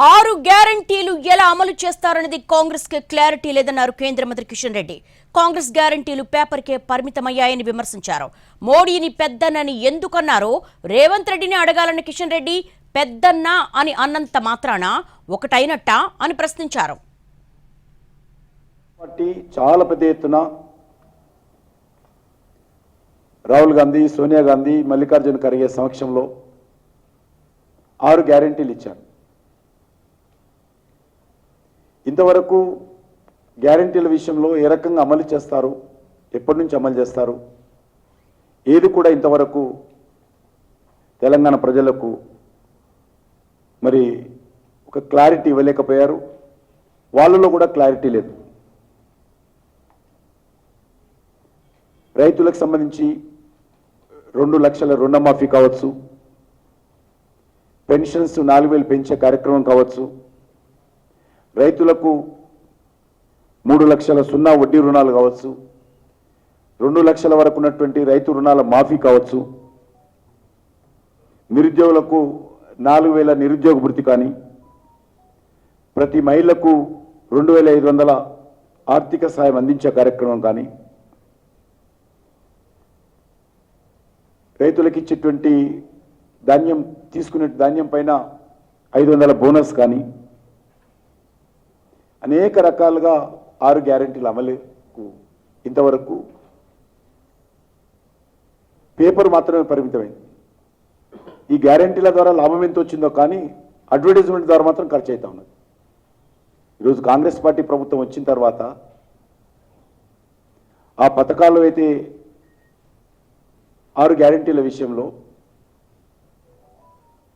ఆరు గ్యారంటీలు ఎలా అమలు చేస్తారన్నది కాంగ్రెస్కి క్లారిటీ లేదన్నారు కేంద్ర మంత్రి కిషన్ రెడ్డి. కాంగ్రెస్ గ్యారంటీలు పేపర్కే పరిమితమయ్యాయని విమర్శించారు. మోడీని పెద్దనని ఎందుకన్నారో రేవంత్ రెడ్డిని అడగాలని కిషన్ రెడ్డి పెద్దన్న అని అన్నంత మాత్రాన ఒకటైనట్ట అని ప్రశ్నించారు. పార్టీ చాలా పెద్ద ఎత్తున రాహుల్ గాంధీ సోనియా గాంధీ మల్లికార్జున ఖర్గే సమక్షంలో ఆరు గ్యారెంటీలు ఇచ్చారు. ఇంతవరకు గ్యారెంటీల విషయంలో ఏ రకంగా అమలు చేస్తారు? ఎప్పటి నుంచి అమలు చేస్తారు? ఏది కూడా ఇంతవరకు తెలంగాణ ప్రజలకు మరి ఒక క్లారిటీ ఇవ్వలేకపోయారు. వాళ్ళలో కూడా క్లారిటీ లేదు. రైతులకు సంబంధించి రెండు లక్షల రుణమాఫీ కావచ్చు. పెన్షన్స్ నాలుగు వేలు పెంచే కార్యక్రమం కావచ్చు. రైతులకు మూడు లక్షల సున్నా వడ్డీ రుణాలు కావచ్చు రెండు లక్షల వరకు ఉన్నటువంటి రైతు రుణాల మాఫీ కావచ్చు నిరుద్యోగులకు నాలుగు వేల నిరుద్యోగ భృతి కానీ ప్రతి మహిళకు రెండు వేల ఐదు వందల ఆర్థిక సాయం అందించే కార్యక్రమం కానీ రైతులకు ఇచ్చేటువంటి ధాన్యం తీసుకునే ధాన్యం పైన ఐదు వందల బోనస్ కానీ అనేక రకాలుగా ఆరు గ్యారెంటీల అమలుకు ఇంతవరకు పేపర్ మాత్రమే పరిమితమైంది. ఈ గ్యారెంటీల ద్వారా లాభం ఎంత వచ్చిందో కానీ అడ్వర్టైజ్మెంట్ ద్వారా మాత్రం ఖర్చు అవుతా ఉన్నది. ఈరోజు కాంగ్రెస్ పార్టీ ప్రభుత్వం వచ్చిన తర్వాత ఆ పథకాలు అయితే ఆరు గ్యారెంటీల విషయంలో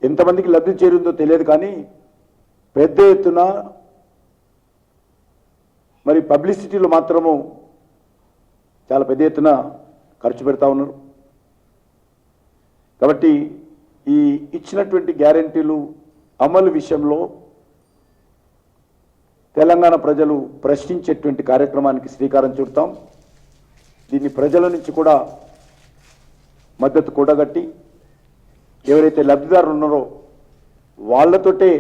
ఎంతమందికి లబ్ధి చేరిందో తెలియదు కానీ పెద్ద ఎత్తున మరి పబ్లిసిటీలో మాత్రము చాలా పెద్ద ఎత్తున ఖర్చు పెడతా ఉన్నారు. కాబట్టి ఈ ఇచ్చినటువంటి గ్యారెంటీలు అమలు విషయంలో తెలంగాణ ప్రజలు ప్రశ్నించేటువంటి కార్యక్రమానికి శ్రీకారం చుడతాం. దీన్ని ప్రజల నుంచి కూడా మద్దతు కూడగట్టి ఎవరైతే లబ్ధిదారులు ఉన్నారో వాళ్ళతోటే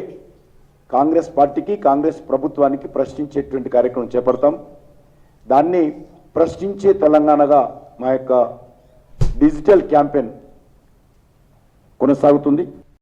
కాంగ్రెస్ పార్టీకి కాంగ్రెస్ ప్రభుత్వానికి ప్రశ్నించేటువంటి కార్యక్రమం చేపడతాం. దాన్ని ప్రశ్నించే తెలంగాణగా మా యొక్క డిజిటల్ క్యాంపెయిన్ కొనసాగుతుంది.